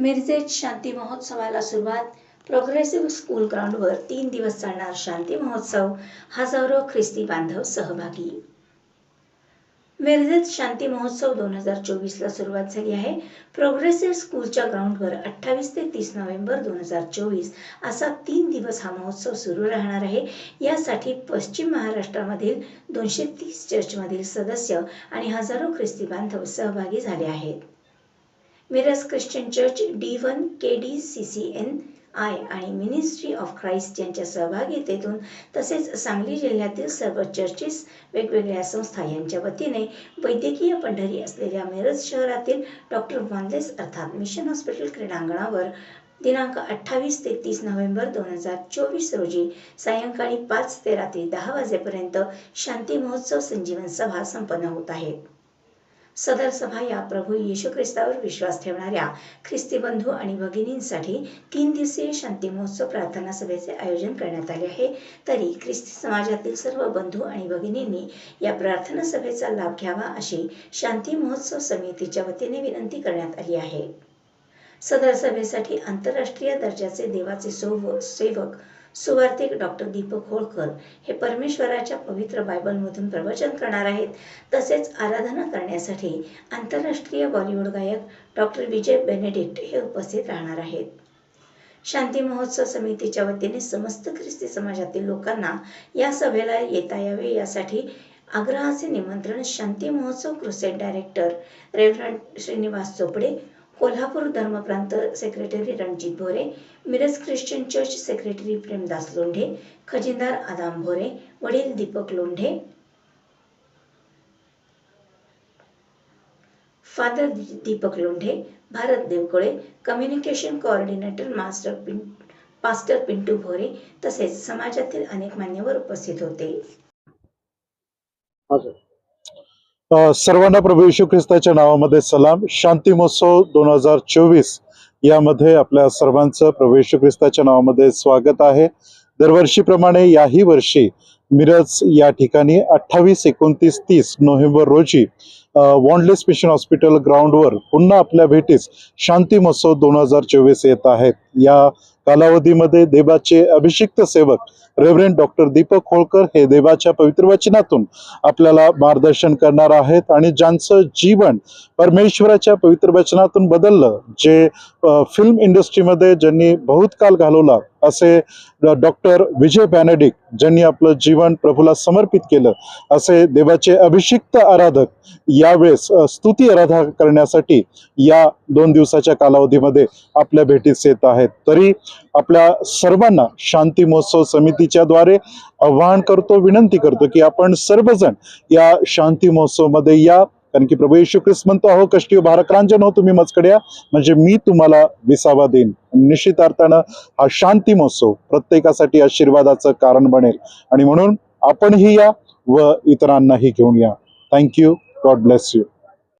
मिरजेत शांती महोत्सवाला सुरुवात. Progressive school ग्राउंडवर तीन दिवस चालणार शांती महोत्सव. हजारो ख्रिस्ती बांधव सहभागी. मिरजेत शांती महोत्सव दोन हजार चोवीसला सुरुवात झाली आहे. प्रोग्रेसिव्ह स्कूलच्या ग्राउंडवर अठ्ठावीस ते तीस नोव्हेंबर दोन हजार चोवीस असा तीन दिवस हा महोत्सव सुरू राहणार आहे. यासाठी पश्चिम महाराष्ट्रामधील दोनशे तीस चर्चमधील सदस्य आणि हजारो ख्रिस्ती बांधव सहभागी झाले आहेत. Miraj Christian church D one K D C C N I आणि मिनिस्ट्री ऑफ ख्राइस्ट यांच्या सहभागितेतून तसेच सांगली जिल्ह्यातील सर्व चर्चेस वेगवेगळ्या संस्था यांच्या वतीने वैद्यकीय पंढरी असलेल्या मिरज शहरातील डॉक्टर वांदेस अर्थात मिशन हॉस्पिटल क्रीडांगणावर दिनांक अठ्ठावीस ते तीस नोव्हेंबर दोन हजार चोवीस रोजी सायंकाळी पाच ते रात्री दहा वाजेपर्यंत शांती महोत्सव संजीवन सभा संपन्न होत आहेत सदर सभा या प्रभू येशू ख्रिस्तावर विश्वास ठेवणाऱ्या ख्रिस्ती बंधू आणि भगिनींसाठी तीन दिवसीय शांती महोत्सव प्रार्थना सभेचे आयोजन करण्यात आले आहे. तरी ख्रिस्ती समाजातील सर्व बंधू आणि भगिनींनी या प्रार्थना सभेचा लाभ घ्यावा अशी शांती महोत्सव समितीच्या वतीने विनंती करण्यात आली आहे. सदर सभेसाठी आंतरराष्ट्रीय दर्जाचे देवाचे सोव सेवक सुवार्तिक डॉक्टर दीपक होळकर हे परमेश्वराच्या पवित्र बायबलमधून प्रवचन करणार आहेत. तसेच आराधना करण्यासाठी आंतरराष्ट्रीय बॉलिवूड गायक डॉक्टर विजय बेनेडिक्ट हे उपस्थित राहणार आहेत. शांती महोत्सव समितीच्या वतीने समस्त ख्रिस्ती समाजातील लोकांना या सभेला येता यावे यासाठी आग्रहाचे निमंत्रण शांती महोत्सव crusade director reverend Shrinivas Chopde Kolhapur धर्मप्रांत secretary Ranjit Bhore Miraj Christian church secretary Premdas Londhe खजिनदार Adam Bhore वडील Deepak Londhe father Deepak Londhe Bharat Deokole communication coordinator master पिं pastor Pintu Bhore तसेच समाजातील अनेक मान्यवर उपस्थित होते. सर. सर्वांना प्रभू येशू ख्रिस्ताच्या नावामध्ये सलाम. शांती महोत्सव दोन हजार चोवीस यामध्ये आपल्या सर्वांचं प्रभू येशू ख्रिस्ताच्या नावामध्ये स्वागत आहे. दरवर्षीप्रमाणे याही वर्षी मिरज या ठिकाणी अठ्ठावीस एकोणतीस तीस नोव्हेंबर रोजी वॉन्डलेस मिशन हॉस्पिटल ग्राउंडवर पुन्हा आपल्या भेटीस शांती महोत्सव दोन हजार चोवीस येत आहेत. या कालावधीमध्ये देवाचे अभिषिक्त सेवक रेव्हरेंड डॉक्टर दीपक होळकर हे देवाच्या पवित्र वचनातून आपल्याला मार्गदर्शन करणार आहेत आणि ज्यांचं जीवन परमेश्वराच्या पवित्र वचनातून बदललं जे फिल्म इंडस्ट्रीमध्ये ज्यांनी बहुत काल घालवला असे डॉक्टर विजय बॅनेडिक ज्यांनी आपलं जीवन प्रभूला समर्पित केलं असे देवाचे अभिषिक्त आराधक यावेळेस स्तुती आराधना करण्यासाठी या दोन दिवसाच्या कालावधीमध्ये आपल्या भेटीस येत आहेत. तरी आपल्या सर्वांना शांती महोत्सव समितीच्या द्वारे आवाहन करतो विनंती करतो की आपण सर्वजण या शांती महोत्सवमध्ये या कारण की प्रभू येशू ख्रिस्त म्हणतो अहो कष्टी भारक्रांजन हो तुम्ही मजकड्या. म्हणजे मी तुम्हाला विसावा देईन. निश्चित अर्थानं हा शांती महोत्सव प्रत्येकासाठी आशीर्वादाचं कारण बनेल. आणि म्हणून आपणही या व इतरांनाही घेऊन या. Thank you God bless you